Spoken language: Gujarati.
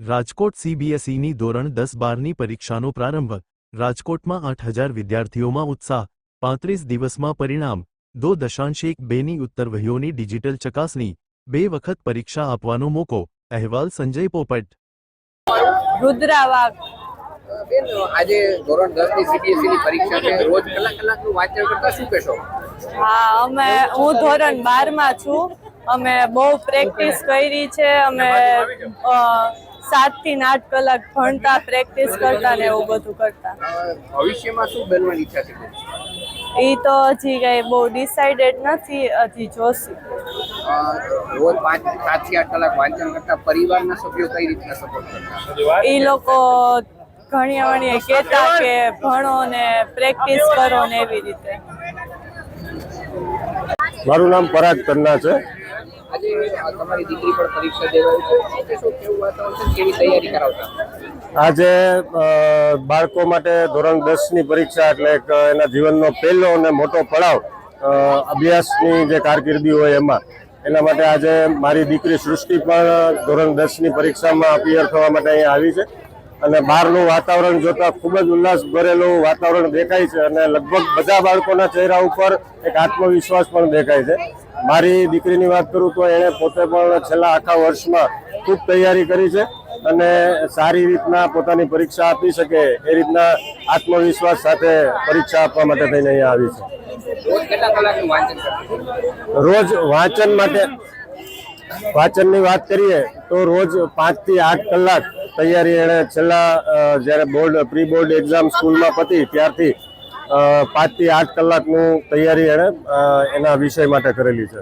રાજકોટ સીબીએસઈની ધોરણ દસ બારની પરીક્ષાનો પ્રારંભ. રાજકોટમાં આઠ હજાર વિદ્યાર્થીઓમાં ઉત્સાહ. પાંત્રીસ દિવસમાં પરિણામ. દો દશાંશ એક બેની ઉત્તરવહીઓની ડિજિટલ ચકાસણી. બે વખત પરીક્ષા આપવાનો મોકો. અહેવાલ સંજય પોપટ. રુદ્રાવાગ. બેન આજે ધોરણ દસની સીબીએસઈ ની પરીક્ષા છે. રોજ કલાક કલાકનું વાંચન કરતા શું કહેશો? હા અમે હું ધોરણ બારમાં છું. અમે બહુ પ્રેક્ટિસ કરી છે. અમે સાતથી આઠ કલાક ભણતા પ્રેક્ટિસ કરતા ને એવું બધું કરતા. ભવિષ્યમાં શું બનવાની ઈચ્છા છે? એ તો હજી કઈ બહુ ડિસાઇડેડ નથી હજી જોશું. રોજ પાંચ સાતથી આઠ કલાક વાંચન કરતા પરિવારના સભ્યો કઈ રીતના સપોર્ટ કરતા? એ લોકો ઘણી વણી કહેતા કે ભણો ને પ્રેક્ટિસ કરો ને એવી રીતે. મારું નામ પરાગ કન્ના છે. આજે તમારી દીકરી પણ પરીક્ષા દેવા છે. તૈયારી કરાવતા આજે બાળકો માટે ધોરણ દસની પરીક્ષા, એટલે એક એના જીવનનો પહેલો અને મોટો પડાવ અભ્યાસની જે કારકિર્દી હોય એમાં. એના માટે આજે મારી દીકરી સૃષ્ટિ પણ ધોરણ દસની પરીક્ષામાં અપિયર થવા માટે અહીંયા આવી છે. અને બહારનું વાતાવરણ જોતા ખૂબ જ ઉલ્લાસ ભરેલું વાતાવરણ દેખાય છે અને લગભગ બધા બાળકોના ચહેરા ઉપર એક આત્મવિશ્વાસ પણ દેખાય છે. મારી દીકરીની વાત કરું તો એણે પોતે પણ છેલ્લા આખા વર્ષમાં ખૂબ તૈયારી કરી છે અને સારી રીતના પોતાની પરીક્ષા આપી શકે એ રીતના આત્મવિશ્વાસ સાથે પરીક્ષા આપવા માટે થઈને અહીંયા આવી છે. રોજ વાંચન માટે વાંચનની વાત કરીએ તો રોજ પાંચથી આઠ કલાક તૈયારી એણે છેલ્લા જ્યારે બોર્ડ પ્રી બોર્ડ એક્ઝામ સ્કૂલમાં પતી, ત્યારથી પાંચથી આઠ કલાકનું તૈયારી એણે એના વિષય માટે કરેલી છે.